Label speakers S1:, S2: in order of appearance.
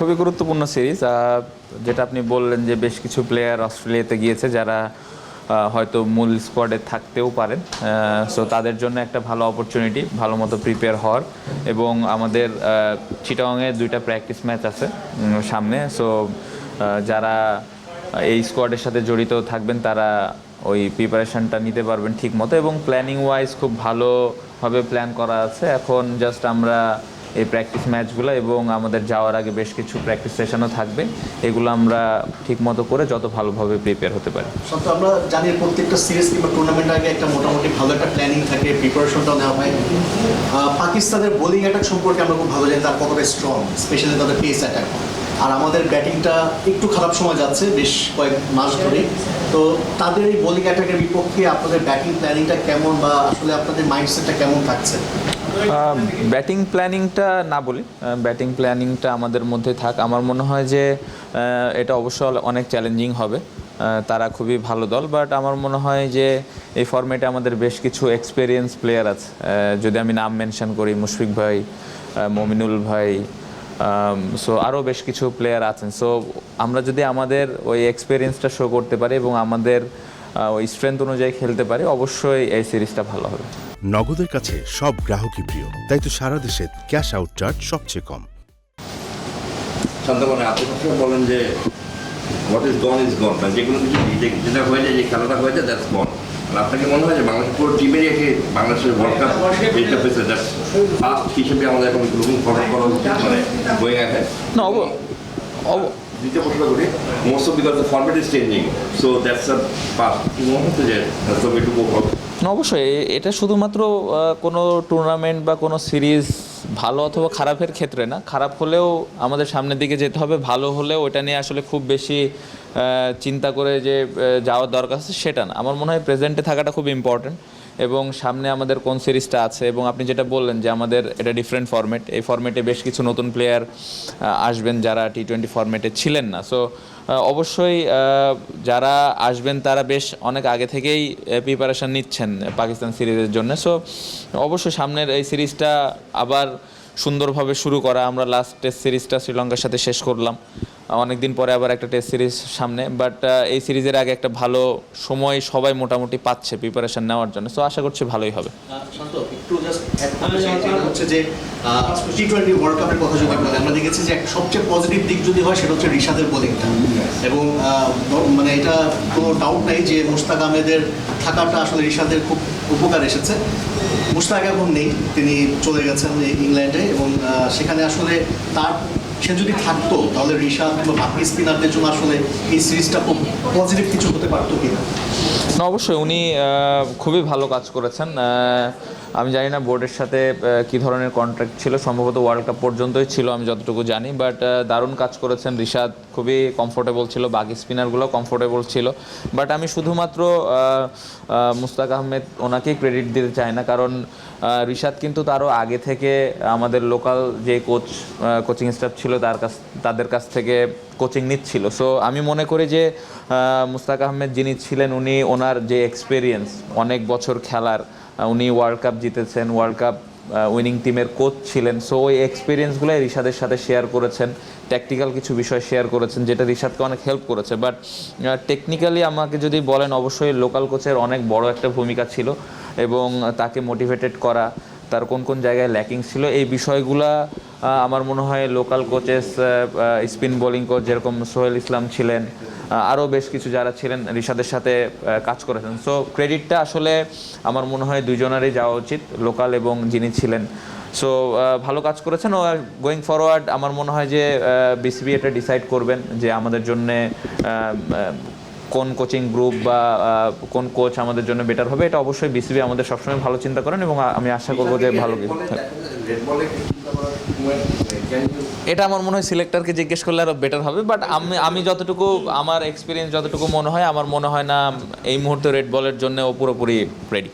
S1: খুবই গুরুত্বপূর্ণ সিরিজ যেটা আপনি বললেন যে বেশ কিছু প্লেয়ার অস্ট্রেলিয়াতে গিয়েছে যারা হয়তো মূল স্কোয়াডে থাকতেও পারেন। সো তাদের জন্য একটা ভালো অপরচুনিটি ভালো মতো প্রিপেয়ার হওয়ার। এবং আমাদের চিটাংয়ে দুইটা প্র্যাকটিস ম্যাচ আছে সামনে। সো যারা এই স্কোয়াডের সাথে জড়িত থাকবেন, তারা ওই প্রিপারেশনটা নিতে পারবেন ঠিক মতো এবং প্ল্যানিং ওয়াইজ খুব ভালোভাবে প্ল্যান করা আছে। এখন জাস্ট আমরা এই প্র্যাকটিস ম্যাচগুলো এবং আমাদের যাওয়ার আগে বেশ কিছু প্র্যাকটিস সেশনও থাকবে। এগুলো আমরা ঠিক মতো করে যত ভালোভাবে প্রিপেয়ার হতে পারি।
S2: আমরা জানি প্রত্যেকটা সিরিজ কিংবা টুর্নামেন্ট আগে একটা মোটামুটি ভালো একটা প্ল্যানিং থাকে প্রিপারেশনটাও নেওয়া হয়। পাকিস্তানের বোলিং অ্যাটাক সম্পর্কে আমরা খুব ভালো জানি, তার কতটা স্ট্রং স্পেশালি তাদের পেস অ্যাটাক আর আমাদের ব্যাটিংটা একটু খারাপ সময় যাচ্ছে, বেশ কয়েক মাস ধরে তো তাদের এই বোলিং অ্যাটাকের বিপক্ষে আপনাদের ব্যাটিং প্ল্যানিংটা কেমন বা আসলে আপনাদের মাইন্ডসেটটা কেমন থাকছে?
S1: ব্যাটিং প্ল্যানিংটা না বলি ব্যাটিং প্ল্যানিংটা আমাদের মধ্যে থাক। আমার মনে হয় যে এটা অবশ্য অনেক চ্যালেঞ্জিং হবে। তারা খুবই ভালো দল বাট আমার মনে হয় যে, এই ফর্মেটে আমাদের বেশ কিছু এক্সপেরিয়েন্স প্লেয়ার আছে। যদি আমি নাম মেনশন করি, মুশফিক ভাই মমিনুল ভাই সো আরও বেশ কিছু প্লেয়ার আছেন। সো আমরা যদি আমাদের ওই এক্সপিরিয়েন্সটা শো করতে পারি এবং আমাদের ওই স্ট্রেংথ অনুযায়ী খেলতে পারি, অবশ্যই এই সিরিজটা ভালো হবে।
S3: নগদের কাছে সব গ্রাহকই প্রিয়। তাই তো সারা দেশে ক্যাশ আউট চার্জ সবচেয়ে কম।
S4: শান্তমনে আপনি বলেন যে what is gone is gone মানে যেগুলো কিছু যেটা হয়ে যায় যে খেলাটা হয়ে যায় দ্যাটস গন আর আপনাকে মনে হয় যে বাংলাদেশ পুরো টিমেরই একে বাংলাদেশের ওয়ার্ল্ড কাপ যেটা হয়েছে দ্যাটস ফার্স্ট হিসেবে আমাদের এখন করা উচিত মানে আহেড
S1: না, অব- অব-
S4: দ্বিতীয় প্রশ্ন করি most of because the format is changing so that's a past কি মনে হচ্ছে যে that's the way to go
S1: অবশ্যই এটা শুধুমাত্র কোনো টুর্নামেন্ট বা কোনো সিরিজ ভালো অথবা খারাপের ক্ষেত্রে না, খারাপ হলেও আমাদের সামনের দিকে যেতে হবে, ভালো হলেও ওটা নিয়ে আসলে খুব বেশি চিন্তা করে যে যাওয়ার দরকার আছে, সেটা না। আমার মনে হয় প্রেজেন্টে থাকাটা খুব ইম্পর্ট্যান্ট এবং সামনে আমাদের কোন সিরিজটা আছে, এবং আপনি যেটা বললেন যে আমাদের এটা ডিফারেন্ট ফরম্যাট এই ফরম্যাটে বেশ কিছু নতুন প্লেয়ার আসবেন যারা টি টোয়েন্টি ফরম্যাটে ছিলেন না। সো অবশ্যই যারা আসবেন তারা বেশ অনেক আগে থেকেই প্রিপারেশন নিচ্ছেন পাকিস্তান সিরিজের জন্য। সো অবশ্যই সামনের এই সিরিজটা আবার সুন্দরভাবে শুরু করা। আমরা লাস্ট টেস্ট সিরিজটা শ্রীলঙ্কার সাথে শেষ করলাম। অনেকদিন পরে আবার একটা টেস্ট সিরিজ সামনে বাট এই সিরিজের আগে একটা ভালো সময় সবাই মোটামুটি পাচ্ছে প্রিপারেশন নেওয়ার জন্য সো আশা করছি ভালোই হবে।
S2: হচ্ছে টোয়েন্টি ওয়ার্ল্ড আমরা দেখেছি যে সবচেয়ে পজিটিভ দিক যদি হয়, সেটা হচ্ছে রিশাদের বোলিংটা এবং মানে এটা কোনো ডাউট নাই যে মুস্তাক আহমেদের থাকাটা আসলে রিশাদের খুব উপকার এসেছে। মুস্তাক এখন নেই, তিনি চলে গেছেন ইংল্যান্ডে এবং সেখানে আসলে তার সে যদি থাকতো, তাহলে রিশাদ বা বাকি স্পিনারদের জন্য আসলে এই সিরিজটা খুব পজিটিভ কিছু হতে পারতো কিনা?
S1: না, অবশ্যই উনি খুবই ভালো কাজ করেছেন। আমি জানি না বোর্ডের সাথে কি ধরনের কন্ট্রাক্ট ছিল, সম্ভবত ওয়ার্ল্ড কাপ পর্যন্তই ছিল, আমি যতটুকু জানি বাট দারুণ কাজ করেছেন। রিশাদ খুবই কমফোর্টেবল ছিল, বাকি স্পিনারগুলো কমফোর্টেবল ছিল। বাট আমি শুধুমাত্র মুস্তাক আহমেদ ওনাকেই ক্রেডিট দিতে চাই না, কারণ রিশাদ কিন্তু তারও আগে থেকে আমাদের লোকাল যে কোচ কোচিং স্টাফ ছিল তার কাছ, তাদের কাছ থেকে কোচিং নিচ্ছিল। সো আমি মনে করি যে মুস্তাক আহমেদ যিনি ছিলেন, উনি ওনার যে এক্সপিরিয়েন্স অনেক বছর খেলার উনি ওয়ার্ল্ড কাপ জিতেছেন ওয়ার্ল্ড কাপ উইনিং টিমের কোচ ছিলেন। সো ওই এক্সপিরিয়েন্সগুলোই রিশাদের সাথে শেয়ার করেছেন ট্যাকটিক্যাল কিছু বিষয় শেয়ার করেছেন, যেটা রিশাদকে অনেক হেল্প করেছে। বাট টেকনিক্যালি আমাকে যদি বলেন, অবশ্যই লোকাল কোচের অনেক বড় একটা ভূমিকা ছিল এবং তাকে মোটিভেটেড করা, তার কোন কোন জায়গায় ল্যাকিং ছিল, এই বিষয়গুলা আমার মনে হয় local coaches spin bowling coach যেরকম সোহেল ইসলাম ছিলেন আরও বেশ কিছু যারা ছিলেন রিশাদের সাথে কাজ করেছেন। সো ক্রেডিটটা আসলে আমার মনে হয় দুজনেরই যাওয়া উচিত লোকাল এবং যিনি ছিলেন। সো ভালো কাজ করেছেন। ও গোয়িং ফরওয়ার্ড আমার মনে হয় যে বিসিবি এটা ডিসাইড করবেন যে আমাদের জন্যে কোন কোচিং গ্রুপ বা কোন কোচ আমাদের জন্য বেটার হবে এটা অবশ্যই বিসিবি আমাদের সবসময় ভালো চিন্তা করেন এবং আমি আশা করব যে ভালো
S4: ইউ
S1: এটা আমার মনে হয় সিলেক্টরকে জিজ্ঞেস করলে আরও বেটার হবে বাট আমি আমি যতটুকু আমার এক্সপিরিয়েন্স যতটুকু মনে হয় আমার মনে হয় না এই মুহূর্তে রেড বলের জন্য ও পুরোপুরি রেডি